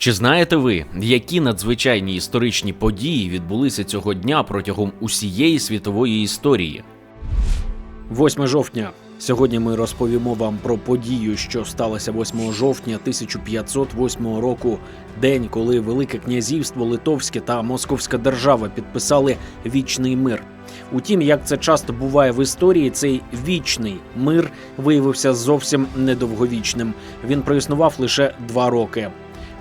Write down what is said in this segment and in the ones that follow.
Чи знаєте ви, які надзвичайні історичні події відбулися цього дня протягом усієї світової історії? 8 жовтня. Сьогодні ми розповімо вам про подію, що сталося 8 жовтня 1508 року, день, коли Велике князівство Литовське та Московська держава підписали вічний мир. Утім, як це часто буває в історії, цей вічний мир виявився зовсім недовговічним. Він проіснував лише два роки.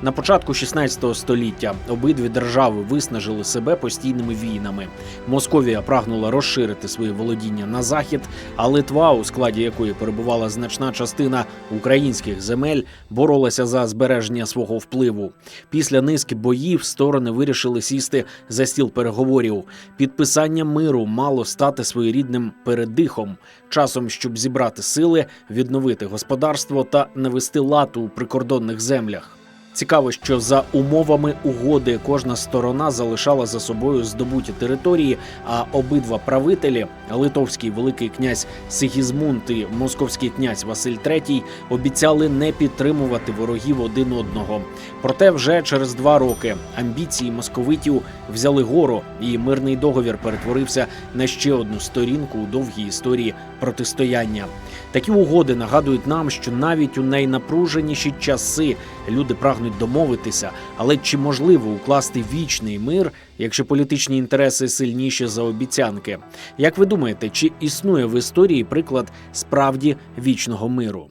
На початку 16 століття обидві держави виснажили себе постійними війнами. Московія прагнула розширити свої володіння на захід, а Литва, у складі якої перебувала значна частина українських земель, боролася за збереження свого впливу. Після низки боїв сторони вирішили сісти за стіл переговорів. Підписання миру мало стати своєрідним передихом, часом, щоб зібрати сили, відновити господарство та навести лад у прикордонних землях. Цікаво, що за умовами угоди кожна сторона залишала за собою здобуті території, а обидва правителі литовський великий князь Сигізмунд і московський князь Василь III обіцяли не підтримувати ворогів один одного. Проте вже через два роки амбіції московитів взяли гору, і мирний договір перетворився на ще одну сторінку у довгій історії протистояння. Такі угоди нагадують нам, що навіть у найнапруженіші часи люди прагнуть домовитися, але чи можливо укласти вічний мир, якщо політичні інтереси сильніші за обіцянки? Як ви думаєте, чи існує в історії приклад справді вічного миру?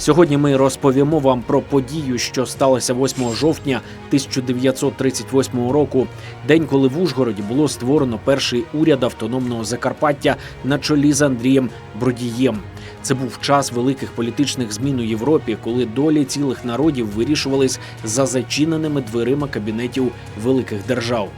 Сьогодні ми розповімо вам про подію, що сталося 8 жовтня 1938 року, день, коли в Ужгороді було створено перший уряд автономного Закарпаття на чолі з Андрієм Бродієм. Це був час великих політичних змін у Європі, коли долі цілих народів вирішувались за зачиненими дверима кабінетів великих держав.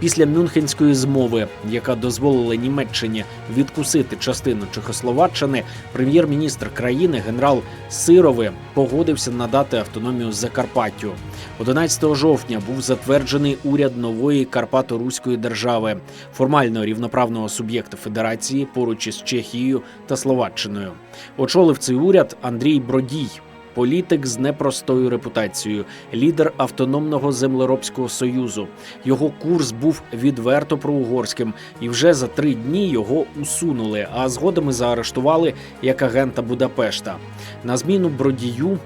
Після Мюнхенської змови, яка дозволила Німеччині відкусити частину Чехословаччини, прем'єр-міністр країни генерал Сирови погодився надати автономію Закарпаттю. 11 жовтня був затверджений уряд нової Карпато-Руської держави, формально рівноправного суб'єкта федерації поруч із Чехією та Словаччиною. Очолив цей уряд Андрій Бродій. Політик з непростою репутацією, лідер автономного землеробського союзу. Його курс був відверто проугорським, і вже за три дні його усунули, а згодом і заарештували як агента Будапешта. На зміну бродію.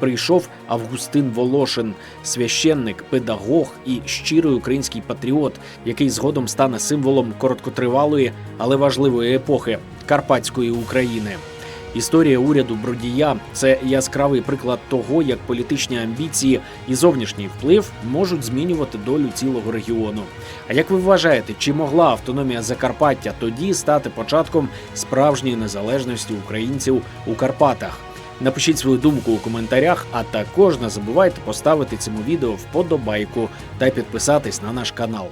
Прийшов Августин Волошин, священник, педагог і щирий український патріот, який згодом стане символом короткотривалої, але важливої епохи Карпатської України. Історія уряду Бродія це яскравий приклад того, як політичні амбіції і зовнішній вплив можуть змінювати долю цілого регіону. А як ви вважаєте, чи могла автономія Закарпаття тоді стати початком справжньої незалежності українців у Карпатах? Напишіть свою думку у коментарях, а також не забувайте поставити цьому відео вподобайку та підписатись на наш канал.